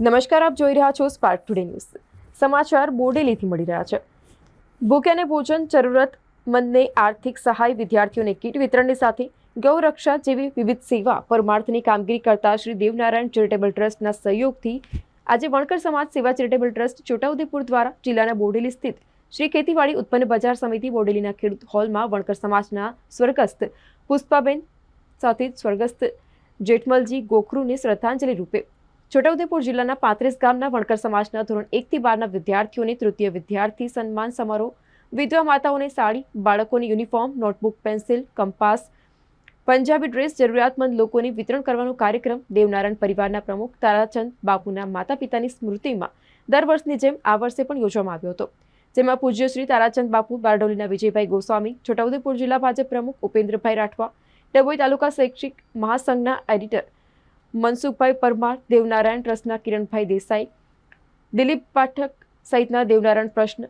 નમસ્કાર, આપ જોઈ રહ્યા છો સ્પાર્ક ટુડે ન્યૂઝ સમાચાર બોડેલીથી મળી રહ્યા છે. ભૂખ અને ભોજન જરૂરતમંદને આર્થિક સહાય વિદ્યાર્થીઓને કીટ વિતરણની સાથે ગૌરક્ષા જેવી વિવિધ સેવા પરમાર્થની કામગીરી કરતા શ્રી દેવનારાયણ ચેરિટેબલ ટ્રસ્ટના સહયોગથી આજે વણકર સમાજ સેવા ચેરિટેબલ ટ્રસ્ટ છોટાઉદેપુર દ્વારા જિલ્લાના બોડેલી સ્થિત શ્રી ખેતીવાડી ઉત્પન્ન બજાર સમિતિ બોડેલીના ખેડૂત હોલમાં વણકર સમાજના સ્વર્ગસ્થ પુષ્પાબેન સાથે સ્વર્ગસ્થ જેઠમલજી ગોખરુને શ્રદ્ધાંજલિ રૂપે છોટાઉદેપુર જિલ્લાના પાંત્રીસ ગામના વણકર સમાજના ધોરણ એકથી બારના વિદ્યાર્થીઓને તૃતીય વિદ્યાર્થી સન્માન સમારોહ, વિધવા માતાઓને સાડી, બાળકોને uniform, notebook, pencil, compass, Punjabi dress, જરૂરિયાતમંદ લોકોને વિતરણ કરવાનો કાર્યક્રમ, દેવનારાયણ પરિવારના પ્રમુખ તારાચંદ બાપુના માતા પિતાની સ્મૃતિમાં દર વર્ષની જેમ આ વર્ષે પણ યોજવામાં આવ્યો હતો. જેમાં પૂજ્ય શ્રી તારાચંદ બાપુ, બારડોલીના વિજયભાઈ ગોસ્વામી, છોટાઉદેપુર જિલ્લા ભાજપ પ્રમુખ ઉપેન્દ્રભાઈ રાઠવા, ડભોઈ તાલુકા શૈક્ષિક મહાસંઘના એડિટર મનસુખભાઈ પરમાર, દેવનારાયણ ટ્રસ્ટના કિરણભાઈ દેસાઈ, દિલીપ પાઠક સહિતના દેવનારાયણ પ્રશ્ન,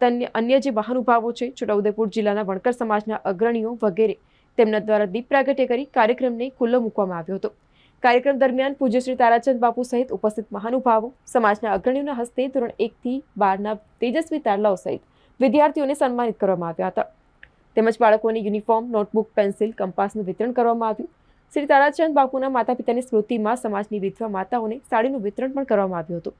તન્ય અન્ય જે મહાનુભાવો છે, છોટાઉદેપુર જિલ્લાના વણકર સમાજના અગ્રણીઓ વગેરે, તેમના દ્વારા દીપ પ્રાગટ્ય કરી કાર્યક્રમને ખુલ્લો મૂકવામાં આવ્યો હતો. કાર્યક્રમ દરમિયાન પૂજ્યશ્રી તારાચંદ બાપુ સહિત ઉપસ્થિત મહાનુભાવો, સમાજના અગ્રણીઓના હસ્તે ધોરણ એકથી બારના તેજસ્વી તારલાઓ સહિત વિદ્યાર્થીઓને સન્માનિત કરવામાં આવ્યા હતા. તેમજ બાળકોને યુનિફોર્મ, નોટબુક, પેન્સિલ, કંપાસનું વિતરણ કરવામાં આવ્યું. શ્રી તારાચંદ બાપુના માતા પિતાની સ્મૃતિમાં સમાજની વિધવા માતાઓને સાડીનું વિતરણ પણ કરવામાં આવ્યું હતું.